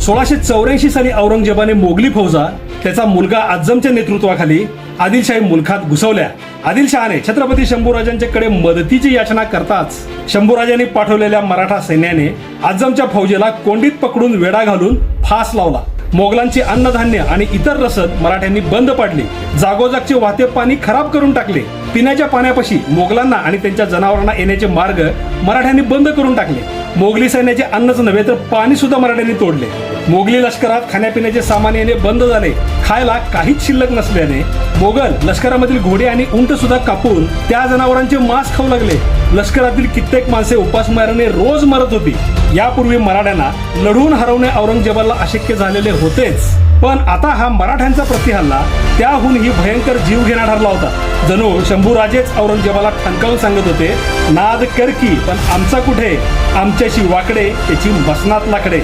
सोळाशे चौऱ्याऐंशी साली औरंगजेबाने मोगली फौजा त्याचा मुलगा आझमच्या नेतृत्वाखाली आदिलशाही मुलखात घुसवल्या. आदिलशहाने छत्रपती शंभूराजांच्याकडे मदतीची याचना करताच शंभूराजांनी पाठवलेल्या मराठा सैन्याने आझमच्या फौजेला कोंडीत पकडून वेढा घालून फास लावला. मोगलांची अन्नधान्य आणि इतर रसद मराठ्यांनी बंद पाडली. जागोजागचे वाहते पाणी खराब करून टाकले. पिण्याच्या पाण्यापाशी मोगलांना आणि त्यांच्या जनावरांना येण्याचे मार्ग मराठ्यांनी बंद करून टाकले. मोगली सैन्याचे अन्नच नव्हे तर पाणी सुद्धा मराठ्यांनी तोडले. मोगली लष्करात खाण्यापिण्याचे सामान येणे बंद झाले. खायला काहीच शिल्लक नसल्याने मोगल लष्करामधील घोडे आणि उंट सुद्धा कापून त्या जनावरांचे मांस खाऊ लागले. लष्करातील कित्येक माणसे उपासमाराने रोज मरत होती. यापूर्वी मराठ्यांना लढवून हरवणे औरंगजेबाला अशक्य झालेले होतेच. पण आता हा मराठ्यांचा प्रतिहल्ला त्याहूनही भयंकर जीव घेणा ठरला होता. जणू शंभूराजेच औरंगजेबाला ठणकावून सांगत होते नाद करकी पण आमचा कुठे? आमच्याशी वाकडे त्याची मसनात लाकडे.